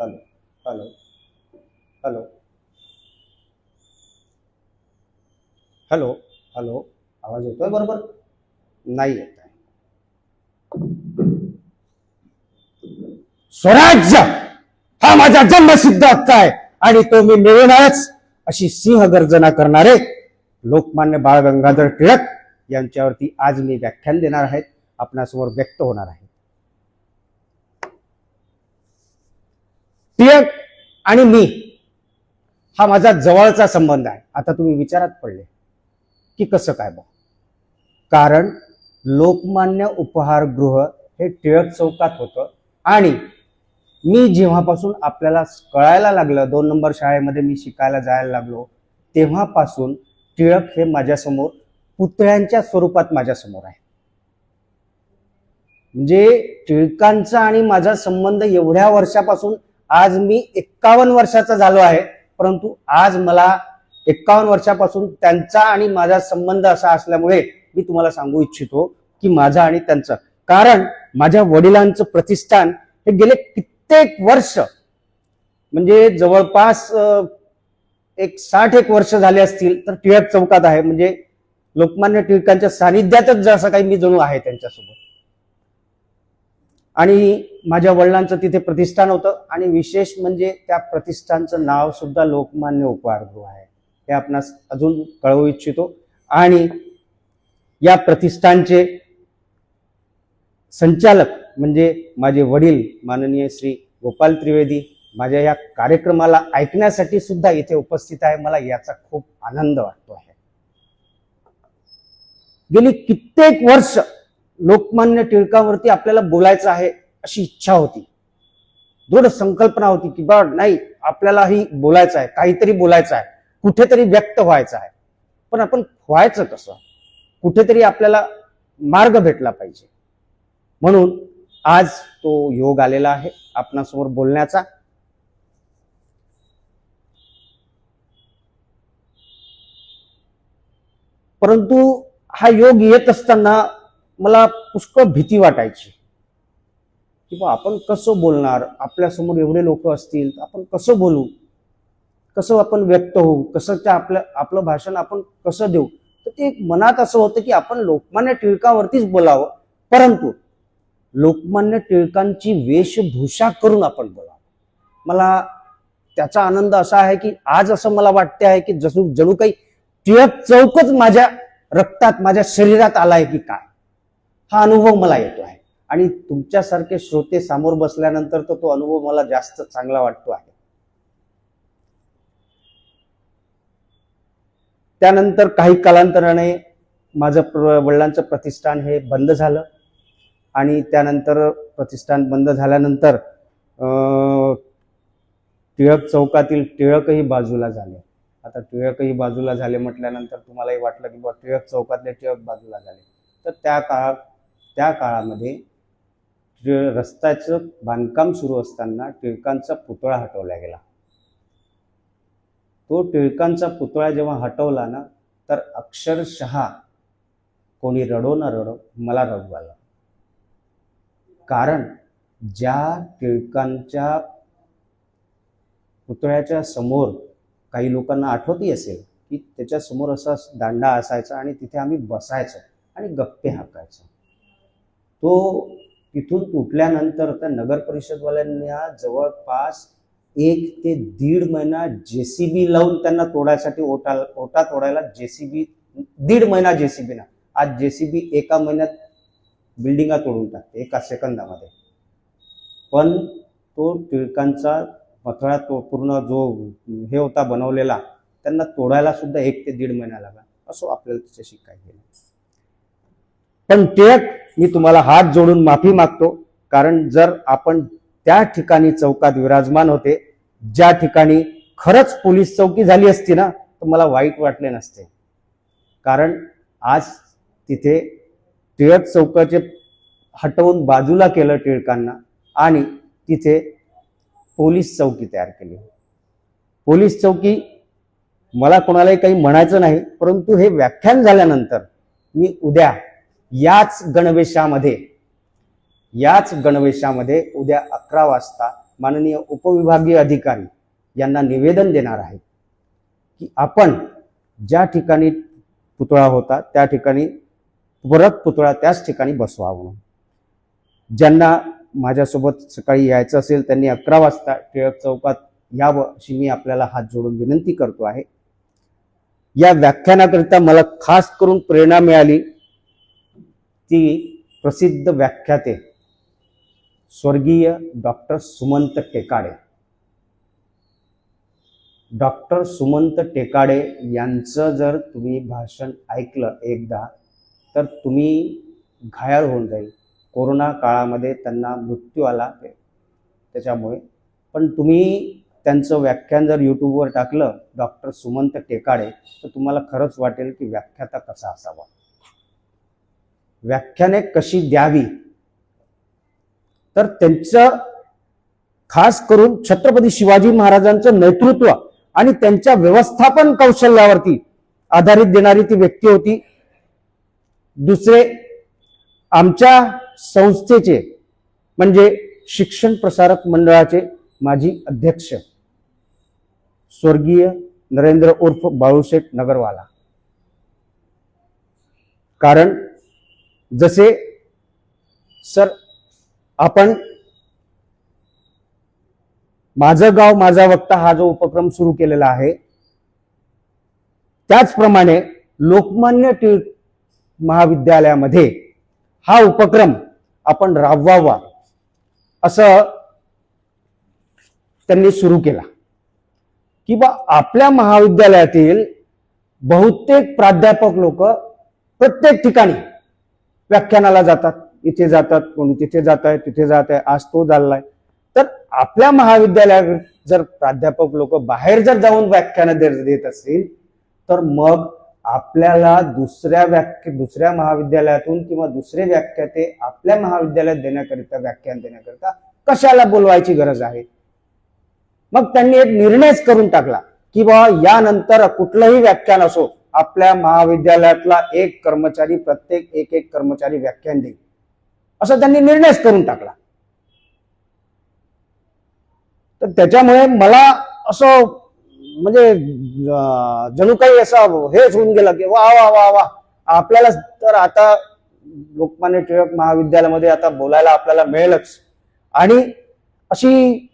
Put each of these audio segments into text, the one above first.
Hello hello hello. Hello hello आवाज येतोय? बरोबर. नाही येत आहे. स्वराज्य हा माझा जन्मसिद्ध हक्क आहे आणि तो मी मिळवणारच अशी सिंह गर्जना करणारे लोकमान्य बाळ गंगाधर टिळक यांच्यावरती आज मी व्याख्यान देणार आहेत. आपणासमोर व्यक्त होणार आहे. टिळक आणि मी हा माझा जवळचा संबंध आहे. आता तुम्ही विचारात पडले की कसं काय बा कारण लोकमान्य उपहारगृह हे टिळक चौकात होतं आणि मी जेव्हापासून आपल्याला कळायला लागलं दोन नंबर शाळेमध्ये मी शिकायला जायला लागलो तेव्हापासून टिळक हे माझ्यासमोर पुतळ्यांच्या स्वरूपात माझ्यासमोर आहे. म्हणजे टिळकांचा आणि माझा संबंध एवढ्या वर्षापासून आज मी एक्कावन्न वर्षाचा झालो आहे परंतु आज मला एक्कावन्न वर्षापासून त्यांचा आणि माझा संबंध असा असल्यामुळे मी तुम्हाला सांगू इच्छितो की माझा आणि त्यांचं. कारण माझ्या वडिलांचं प्रतिष्ठान हे गेले कित्येक वर्ष म्हणजे जवळपास एक साठ एक वर्ष झाले असतील तर टिळक चौकात आहे म्हणजे लोकमान्य टिळकांच्या सानिध्यातच जसं काही मी जणू आहे त्यांच्यासोबत. आणि माझ्या वडिलांचं तिथे प्रतिष्ठान होतं आणि विशेष म्हणजे त्या प्रतिष्ठानचं नाव सुद्धा लोकमान्य उपहारगृह आहे. हे आपणास अजून कळवू इच्छितो. आणि या प्रतिष्ठानचे संचालक म्हणजे माझे वडील माननीय श्री गोपाल त्रिवेदी माझ्या या कार्यक्रमाला ऐकण्यासाठी सुद्धा इथे उपस्थित आहे. मला याचा खूप आनंद वाटतो आहे. गेली कित्येक वर्ष लोकमान्य टिळकावरती आपल्याला बोलायचं आहे. अशी इच्छा होती. दृढ संकल्पना होती की बा नाही आपल्यालाही बोलायचं आहे काहीतरी बोलायचं आहे कुठेतरी व्यक्त व्हायचं आहे. पण आपण व्हायचं कसं? कुठेतरी आपल्याला मार्ग भेटला पाहिजे. म्हणून आज तो योग आलेला आहे आपणासमोर बोलण्याचा. परंतु हा योग येत असताना मला पुष्कळ भीती वाटायची. की आपण कसं बोलणार? आपल्यासमोर एवढे लोक असतील तर आपण कसं बोलू? कसं आपण व्यक्त होऊ? कसं त्या आपल्या आपलं भाषण आपण कसं देऊ? तर ते मनात असं होतं की आपण लोकमान्य टिळकावरतीच बोलावं. परंतु लोकमान्य टिळकांची वेशभूषा करून आपण बोलावं. मला त्याचा आनंद असा आहे की आज असं मला वाटते आहे की जसू जणू काही टिळक चौकच माझ्या रक्तात माझ्या शरीरात आलाय की काय? हा अनुभव मला येतो आहे. आणि तुमच्यासारखे श्रोते समोर बसल्यानंतर तर तो अनुभव मला जास्त चांगला वाटतो आहे. त्यानंतर काही कालांतराने माझं प्र वडिलांचं प्रतिष्ठान हे बंद झालं. आणि त्यानंतर प्रतिष्ठान बंद झाल्यानंतर टिळक चौकातील टिळकही बाजूला झाले. आता टिळकही बाजूला झाले म्हटल्यानंतर तुम्हालाही वाटलं की बाबा टिळक चौकातले टिळक बाजूला झाले. तर त्या काळात त्या काळामध्ये टिळ- रस्त्याचं बांधकाम सुरू असताना टिळकांचा पुतळा हटवला गेला. तो टिळकांचा पुतळा जेव्हा हटवला ना तर अक्षरशः कोणी रडो ना रडो मला रडू आलं. कारण ज्या टिळकांच्या पुतळ्याच्या समोर काही लोकांना आठवतही असेल की त्याच्यासमोर असा दांडा असायचा आणि तिथे आम्ही बसायचो आणि गप्पे हाकायचो. तो तिथून तुटल्यानंतर त्या नगर परिषदवाल्यांना जवळपास एक ते दीड महिना जेसीबी लावून त्यांना तोडायसाठी ओटा ओटा तोडायला जेसीबी दीड महिना जेसीबीना आज जेसीबी एका महिन्यात बिल्डिंगा तोडून टाकते एका सेकंदामध्ये. पण तो टिळकांचा पथळा तो पूर्ण जो हे होता बनवलेला त्यांना तोडायला सुद्धा एक ते दीड महिना लागला. असो आपल्याला त्याच्याशी काय केलं पण टिळक मी तुम्हाला हात जोडून माफी मागतो. कारण जर आपण त्या ठिकाणी चौकात विराजमान होते ज्या ठिकाणी खरंच पोलीस चौकी झाली असती ना तर मला वाईट वाटले नसते. कारण आज तिथे टिळक चौकाचे हटवून बाजूला केलं टिळकांना आणि तिथे पोलीस चौकी तयार केली. पोलीस चौकी मला कोणालाही काही म्हणायचं नाही परंतु हे व्याख्यान झाल्यानंतर मी उद्या याच गणवेशामध्ये याच गणवेशामध्ये उद्या अकरा वाजता माननीय उपविभागीय अधिकारी यांना निवेदन देणार आहे की आपण ज्या ठिकाणी पुतळा होता त्या ठिकाणी परत पुतळा त्याच ठिकाणी बसवा म्हणून ज्यांना माझ्यासोबत सकाळी यायचं असेल त्यांनी अकरा वाजता टिळक चौकात यावं अशी मी आपल्याला हात जोडून विनंती करतो आहे. या व्याख्यानाकरिता मला खास करून प्रेरणा मिळाली. ती प्रसिद्ध व्याख्याते स्वर्गीय डॉक्टर सुमंत टेकाडे. डॉक्टर सुमंत टेकाडे यांचं जर तुम्ही भाषण ऐकलं एकदा तर तुम्ही घायाळ होऊन जाईल. कोरोना काळामध्ये त्यांना मृत्यू आला ते त्याच्यामुळे. पण तुम्ही त्यांचं व्याख्यान जर यूट्यूबवर टाकलं डॉक्टर सुमंत टेकाडे तर तुम्हाला खरंच वाटेल की व्याख्याता कसा असावा. व्याख्याने कशी द्यावी? तर त्यांचं खास करून छत्रपती शिवाजी महाराजांचं नेतृत्व आणि त्यांच्या व्यवस्थापन कौशल्यावरती आधारित देणारी ती व्यक्ती होती. दुसरे आमच्या संस्थेचे म्हणजे शिक्षण प्रसारक मंडळाचे माजी अध्यक्ष स्वर्गीय नरेंद्र उर्फ बाळूशेठ नगरवाला. कारण जसे सर आपण माझं गाव माझा वक्ता हा जो उपक्रम सुरू केलेला आहे त्याचप्रमाणे लोकमान्य टिळक महाविद्यालयामध्ये हा उपक्रम आपण राबवावा असं त्यांनी सुरू केला. की बा आपल्या महाविद्यालयातील बहुतेक प्राध्यापक लोक प्रत्येक ठिकाणी व्याख्यानाला जातात. इथे जातात कोणी तिथे जात आहे तिथे जात आहे आज तो चाललाय. तर आपल्या महाविद्यालयात जर प्राध्यापक लोक बाहेर जर जाऊन व्याख्यानं देत असतील तर मग आपल्याला दुसऱ्या व्याख्या दुसऱ्या महाविद्यालयातून किंवा दुसरे व्याख्याते आपल्या महाविद्यालयात देण्याकरिता व्याख्यान देण्याकरिता कशाला बोलवायची गरज आहे? मग त्यांनी एक निर्णयच करून टाकला की बाबा यानंतर कुठलंही व्याख्यान असो आपल्या महाविद्यालयातला एक कर्मचारी प्रत्येक एक एक कर्मचारी व्याख्यान देईल. असं त्यांनी निर्णयच करून टाकला. तर त्याच्यामुळे मला असं म्हणजे जणू काही असं हेच होऊन गेलं की वा वा वा वा. आपल्याला तर आता लोकमान्य टिळक महाविद्यालयामध्ये आता बोलायला आपल्याला मिळेलच. आणि अशी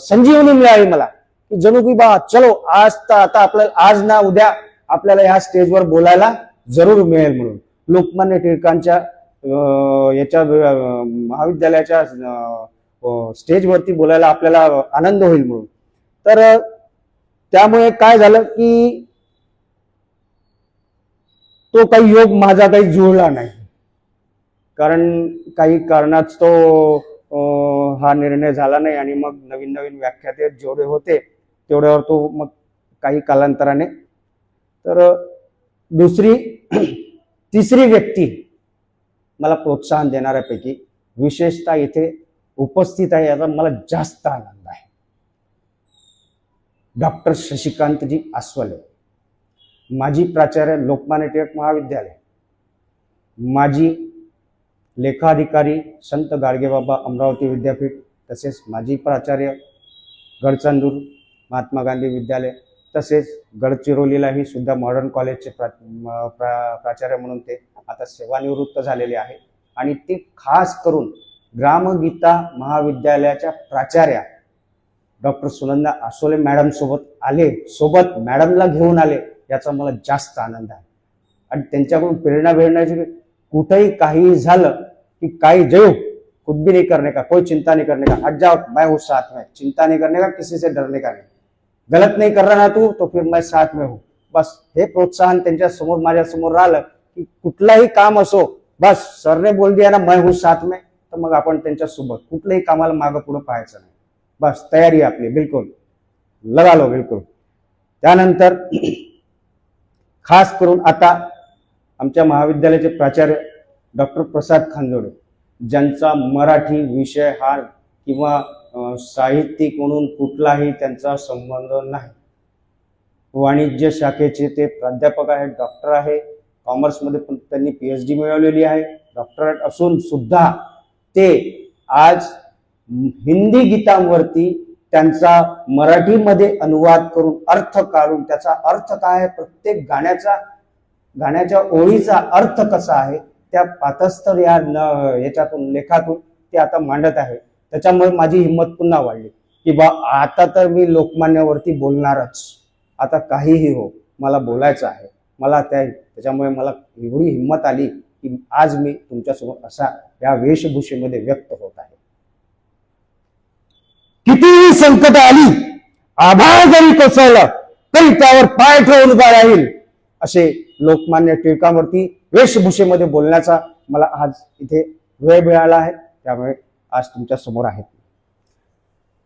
संजीवनी मिळाली मला की जणू की बा चलो आज तर आता आपल्याला आज ना उद्या आपल्याला ह्या स्टेजवर बोलायला जरूर मिळेल म्हणून. लोकमान्य टिळकांच्या याच्या महाविद्यालयाच्या स्टेजवरती बोलायला आपल्याला आनंद होईल म्हणून. तर त्यामुळे काय झालं की तो काही योग माझा काही जुळला नाही. कारण काही कारणाच तो हा निर्णय झाला नाही आणि मग नवीन नवीन व्याख्याते जेवढे होते तेवढ्यावर तो मग काही कालांतराने तर दुसरी तिसरी व्यक्ती मला प्रोत्साहन देणाऱ्यापैकी विशेषतः इथे उपस्थित आहे याचा मला जास्त आनंद आहे. डॉक्टर शशिकांतजी आस्वले माजी प्राचार्य लोकमान्य टिळक महाविद्यालय माजी लेखाधिकारी संत गाडगेबाबा अमरावती विद्यापीठ तसेच माजी प्राचार्य गडचांदूर महात्मा गांधी विद्यालय तसेच गडचिरोलीलाही सुद्धा मॉडर्न कॉलेजचे प्रा प्रा प्राचार्य म्हणून ते आता सेवानिवृत्त झालेले आहे आणि ते खास करून ग्रामगीता महाविद्यालयाच्या प्राचार्या डॉक्टर सुनंदा आसोले मॅडम सोबत आले सोबत मॅडमला घेऊन आले याचा मला जास्त आनंद आहे. आणि त्यांच्याकडून प्रेरणा मिळण्याची कुठेही काही झालं की काही जयो खुद भी नहीं करने का कोई चिंता नहीं करने का हट जाओ मैं हूँ साथ में चिंता नहीं करने का किसी से डरने का नहीं. गलत नहीं कर रहा ना तू तो फिर मैं साथ में हूँ. बस हे प्रोत्साहन त्यांच्यासमोर माझ्यासमोर राहिलं की कुठलाही काम असो बस सरने बोल दिया ना मैं हूँ साथ में तर मग आपण त्यांच्यासोबत कुठल्याही कामाला मागं पुढं पाहायचं नाही. बस तयारी आपली बिलकुल. लगा लो बिलकुल. त्यानंतर खास करून आता आमच्या महाविद्यालयाचे प्राचार्य डॉक्टर प्रसाद खांजोडे ज्यांचा मराठी विषय हा किंवा साहित्यिक म्हणून कुठलाही त्यांचा संबंध नाही. वाणिज्य शाखेचे ते प्राध्यापक आहेत डॉक्टर आहे. कॉमर्समध्ये पण त्यांनी पी एच डी मिळवलेली आहे. डॉक्टरेट असून सुद्धा ते आज हिंदी गीतांवरती त्यांचा मराठीमध्ये अनुवाद करून अर्थ काढून त्याचा अर्थ काय आहे प्रत्येक गाण्याचा गाण्याच्या ओळीचा अर्थ कसा आहे त्या पातस्तर या न- याच्यातून लेखातून ते आता मांडत आहे. त्याच्यामुळे माझी हिंमत पुन्हा वाढली. की बा आता तर मी लोकमान्यावरती बोलणारच. आता काहीही हो मला बोलायचं आहे. मला त्या त्याच्यामुळे मला एवढी हिंमत आली की आज मी तुमच्यासमोर असा या वेशभूषेमध्ये व्यक्त होत आहे. कितीही संकट आली आभाळ जरी कोसळलं तरी त्यावर पाय ठेवून उभा राहील असे लोकमान्य टिळकांवरती वेशभूषेमध्ये बोलण्याचा मला आज इथे वेळ मिळाला आहे. त्यामुळे आज तुमच्यासमोर आहेत.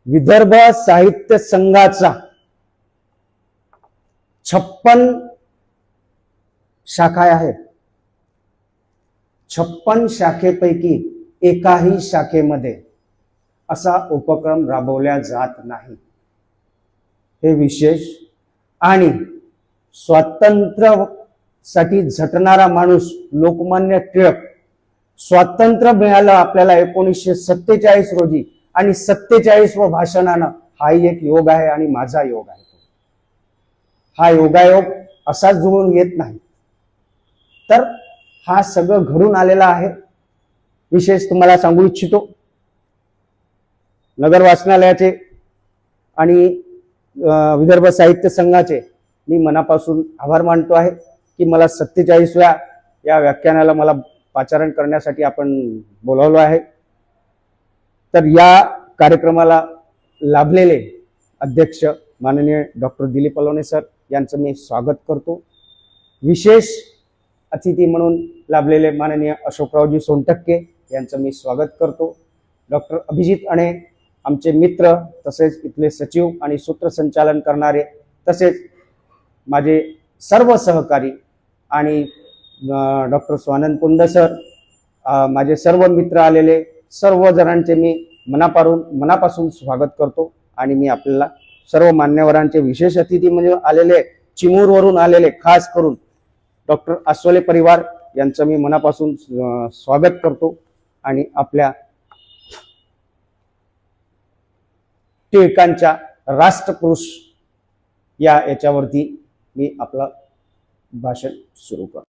विदर्भ साहित्य संघाचा छप्पन शाखा आहेत. छप्पन शाखेपैकी एकाही शाखेमध्ये असा उपक्रम राबवल्या जात नाही. हे विशेष आणि स्वातंत्र्यासाठी झटणारा माणूस लोकमान्य टिळक स्वातंत्र्य मिळालं आपल्याला एकोणीसशे सत्तेचाळीस रोजी. आणि सत्तेचाळीस व भाषणानं हाही एक योग आहे आणि माझा योग आहे हा योगायोग असाच जुळून येत नाही. तर हा सगळं घडून आलेला आहे. विशेष तुम्हाला सांगू इच्छितो. नगर वाचनालयाचे आणि विदर्भ साहित्य संघाचे मी मनापासून आभार मानतो आहे की मला सत्तेचाळीसव्या या व्याख्यानाला मला पाचारण करण्यासाठी आपण बोलावलो आहे. तर या कार्यक्रमाला लाभलेले अध्यक्ष माननीय डॉक्टर दिलीप अलोने सर यांचं मी स्वागत करतो. विशेष अतिथी म्हणून लाभलेले माननीय अशोकरावजी सोनटक्के यांचं मी स्वागत करतो. डॉक्टर अभिजित अणे आमचे मित्र तसेच इथले सचिव आणि सूत्रसंचालन करणारे तसेच माझे सर्व सहकारी आणि डॉक्टर स्वानंद कुंद सर माझे सर्व मित्र आलेले सर्व जणांचे मी मनापारून मनापासून स्वागत करतो आणि मी आपल्याला सर्व मान्यवरांचे विशेष अतिथी म्हणजे आलेले चिमूरवरून आलेले खास करून डॉक्टर अस्वले परिवार यांचं मी मनापासून स्वागत करतो आणि आपल्या टिळकांच्या राष्ट्रपुरुष या याच्यावरती मी आपलं भाषण सुरू करतो.